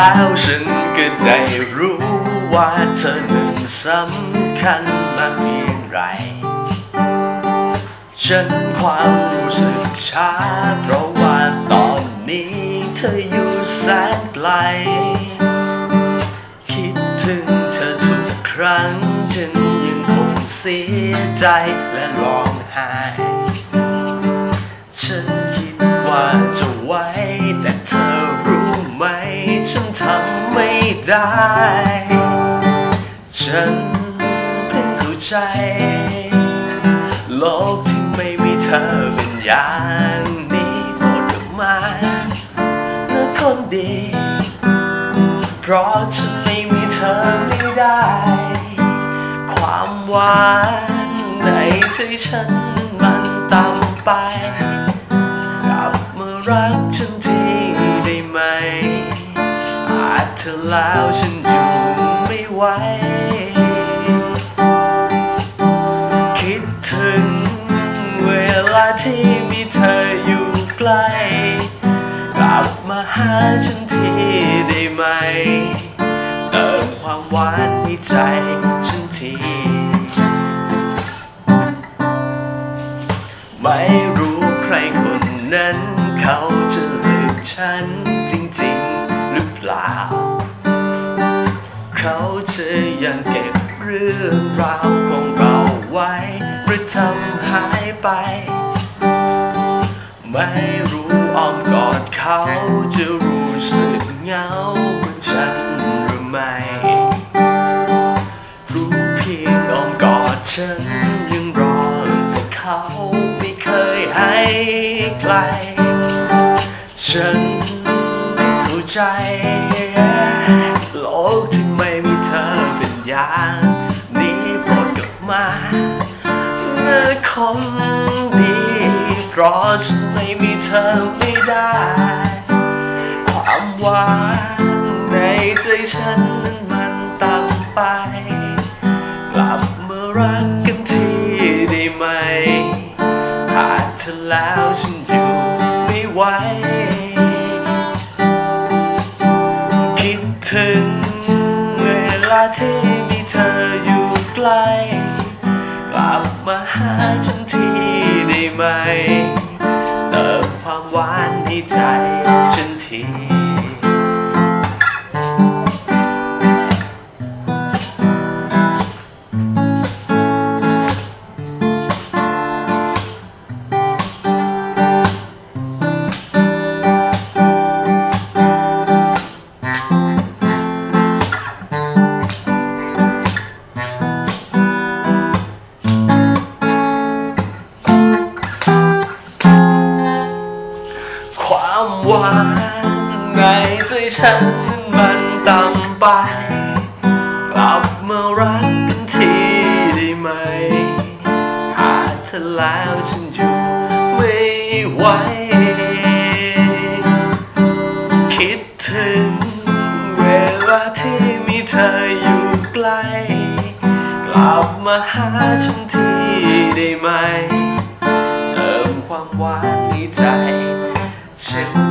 แล้วฉันก็ได้รู้ว่าเธอนั้นสำคัญมากเพียงไร ฉันความรู้สึกช้าเพราะว่าตอนนี้เธออยู่แสนไกล คิดถึงเธอทุกครั้งฉันยังคงเสียใจและร้องไห้ ฉันคิดว่าจะไว้ ได้ ฉันเพิ่งเข้าใจ โลกที่ไม่มีเธอเป็นอย่างนี้โปรดกลับมานะคนดี เพราะฉันไม่มีเธอไม่ได้ ความหวานในใจฉันมันต่ำไปกลับมารักฉันทีได้ไหม เธอแล้วฉันอยู่ไม่ไหว คิดถึงเวลาที่มีเธออยู่ใกล้ กลับมาหาฉันทีได้ไหม เติมความหวานในใจฉันที ไม่รู้ใครคนนั้นเขาจะเลือกฉัน หรือเปล่า เขาจะยังเก็บเรื่องราวของเราไว้หรือทำหายไป ไม่รู้อ้อมกอดเขาจะรู้สึกเหงาเหมือนฉันหรือไม่ รู้เพียงอ้อมกอดฉันยังรอแต่เขาไม่เคยให้ใครฉัน ใจ โลกที่ไม่มีเธอเป็นอย่างนี้โปรดกลับมาเมื่อคนดี เพราะฉันไม่มีเธอไม่ได้ ความหวานในใจฉันนั้นมันต่ำไป กลับมารักกันทีได้ไหมขาดเธอแล้วฉันอยู่ไม่ไหว ลาที่มีเธออยู่ใกล้กลับมาหาฉันทีได้ไหม เติมความหวานในใจฉันที ใจฉันมันต่ำไป กลับมารักกันทีได้ไหมขาดเธอแล้วฉันอยู่ไม่ไหว คิดถึงเวลาที่มีเธออยู่ใกล้ กลับมาหาฉันทีได้ไหม เติมความหวานในใจฉัน